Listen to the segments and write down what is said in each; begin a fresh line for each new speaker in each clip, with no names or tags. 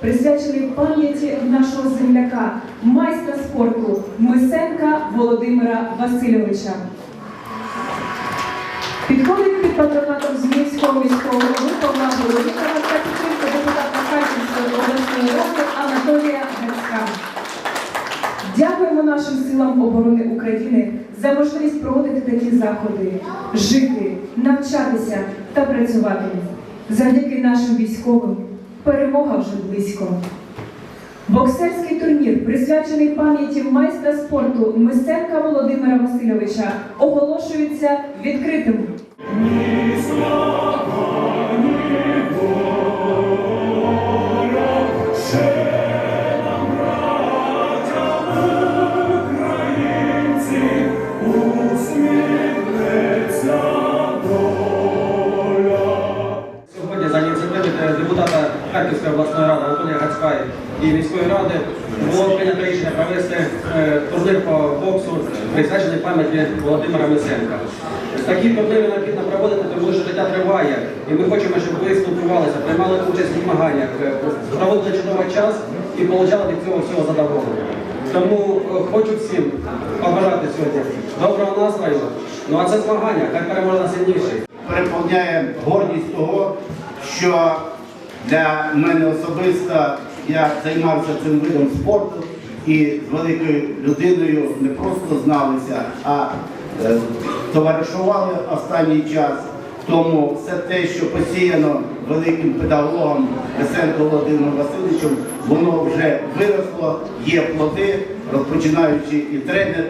присвячений пам'яті нашого земляка, майстра спорту Мисенка Володимира Васильовича. Підходить під патронатом Зміївського міського голови Володимира та підтримка депутата Харківської обласної ради Анатолія Грицька. Дякуємо нашим силам оборони України за можливість проводити такі заходи, жити, навчатися та працювати. Завдяки нашим військовим перемога вже близько. Боксерський турнір, присвячений пам'яті майстра спорту Мисенка Володимира Васильовича, оголошується відкритим.
Обласної ради Анатолія Гацька і міської ради було прийнято рішення провести е, турнир по боксу, присвячений пам'яті Володимира Мисенка. Такі турнири необхідно проводити, тому що життя триває, і ми хочемо, щоб ви спілкувалися, приймали участь у змаганнях, е, проводили чудовий час і отримали від цього всього задоволення. Тому е, хочу всім побажати сьогодні доброго настрою. Ну а це змагання, хай переможе сильніший.
переповняє гордість того, що для мене особисто я займався цим видом спорту і з великою людиною не просто зналися, а е, товаришували останній час. Тому все те, що посіяно великим педагогом Лисенко Володимиром Васильовичем, воно вже виросло, є плоди, розпочинаючи і тренер,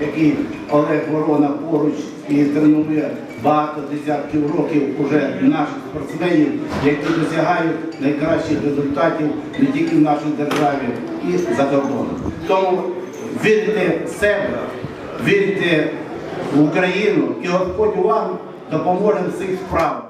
який Олег Ворона поруч і тренує багато десятків років уже наших спортсменів, які досягають найкращих результатів не тільки в нашій державі і за кордоном. Тому вірте в себе, вірте в Україну, і Господь вам допоможе в цих справах.